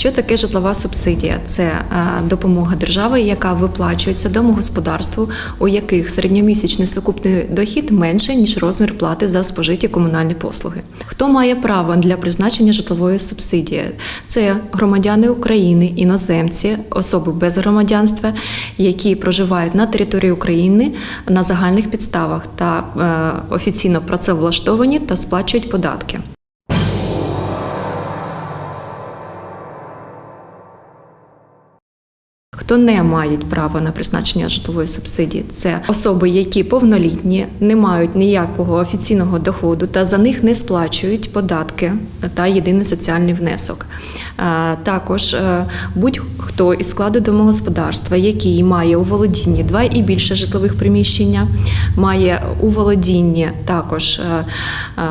Що таке житлова субсидія? Це е, допомога держави, яка виплачується домогосподарству, у яких середньомісячний сукупний дохід менше ніж розмір плати за спожиті комунальні послуги. Хто має право для призначення житлової субсидії? Це громадяни України, іноземці, особи без громадянства, які проживають на території України на загальних підставах та е, офіційно працевлаштовані та сплачують податки. Хто не мають права на призначення житлової субсидії, це особи, які повнолітні, не мають ніякого офіційного доходу та за них не сплачують податки та єдиний соціальний внесок. Е, Також е, будь-хто із складу домогосподарства, який має у володінні два і більше житлових приміщення, має у володінні також е,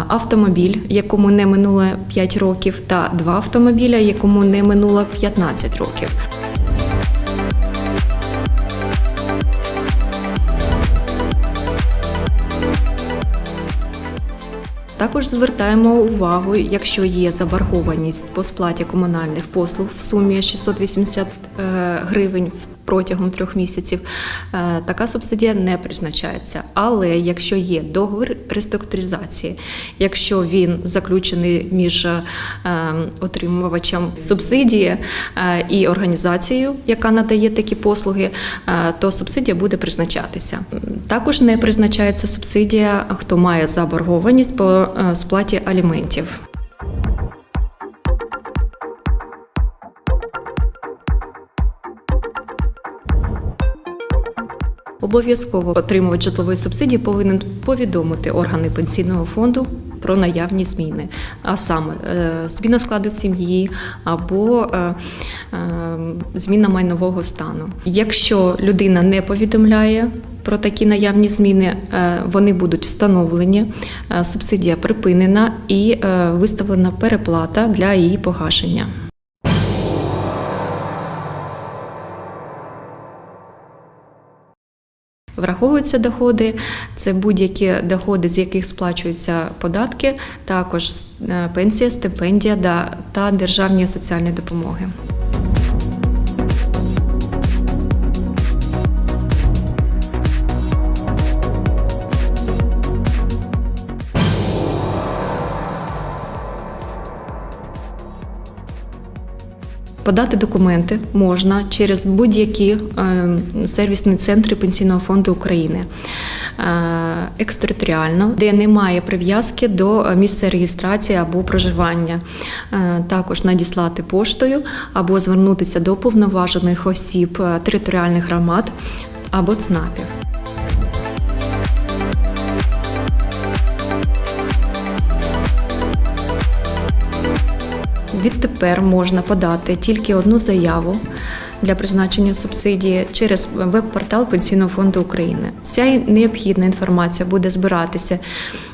автомобіль, якому не минуло 5 років, та два автомобіля, якому не минуло 15 років. Також звертаємо увагу, якщо є заборгованість по сплаті комунальних послуг в сумі 680 гривень гривень протягом трьох місяців, е, така субсидія не призначається. Але якщо є договір реструктуризації, якщо він заключений між е, отримувачем субсидії е, і організацією, яка надає такі послуги, то субсидія буде призначатися. Також не призначається субсидія, хто має заборгованість по сплаті аліментів. Обов'язково отримувач житлової субсидії повинен повідомити органи пенсійного фонду про наявні зміни, а саме е, зміна складу сім'ї або е, е, зміна майнового стану. Якщо людина не повідомляє про такі наявні зміни, вони будуть встановлені, субсидія припинена і виставлена переплата для її погашення. Враховуються доходи, це будь-які доходи, з яких сплачуються податки, також е, пенсія, стипендія та державні соціальні допомоги. Подати документи можна через будь-які е, сервісні центри Пенсійного фонду України е, екстериторіально, де немає прив'язки до місця реєстрації або проживання. Е, Також надіслати поштою або звернутися до повноважених осіб е, територіальних громад або ЦНАПів. Відтепер можна подати тільки одну заяву для призначення субсидії через веб-портал Пенсійного фонду України. Вся необхідна інформація буде збиратися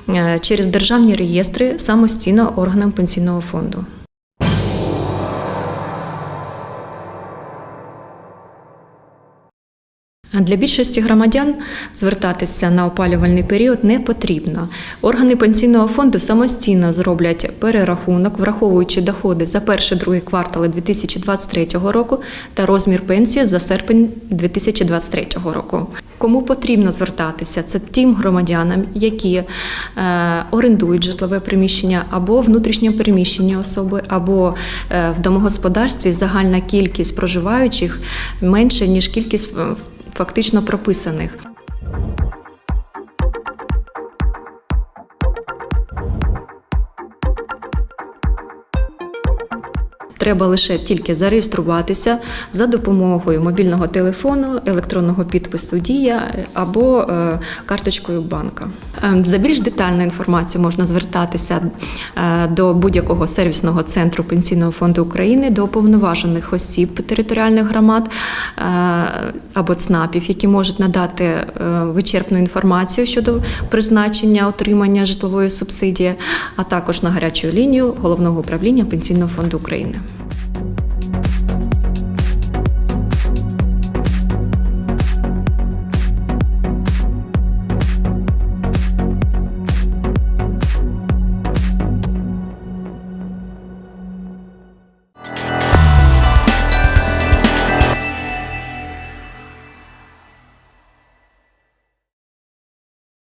е, через державні реєстри самостійно органам пенсійного фонду. Для більшості громадян звертатися на опалювальний період не потрібно. Органи пенсійного фонду самостійно зроблять перерахунок, враховуючи доходи за перший-другий квартали 2023 року та розмір пенсії за серпень 2023 року. Кому потрібно звертатися? Це тим громадянам, які е, орендують житлове приміщення або внутрішньо переміщені особи, або е, в домогосподарстві загальна кількість проживаючих менше ніж кількість фактично прописаних. Треба лише тільки зареєструватися за допомогою мобільного телефону, електронного підпису Дія або е, карточкою банка. Е, За більш детальну інформацію можна звертатися е, до будь-якого сервісного центру Пенсійного фонду України, до уповноважених осіб територіальних громад е, або ЦНАПів, які можуть надати е, вичерпну інформацію щодо призначення отримання житлової субсидії, а також на гарячу лінію головного управління Пенсійного фонду України.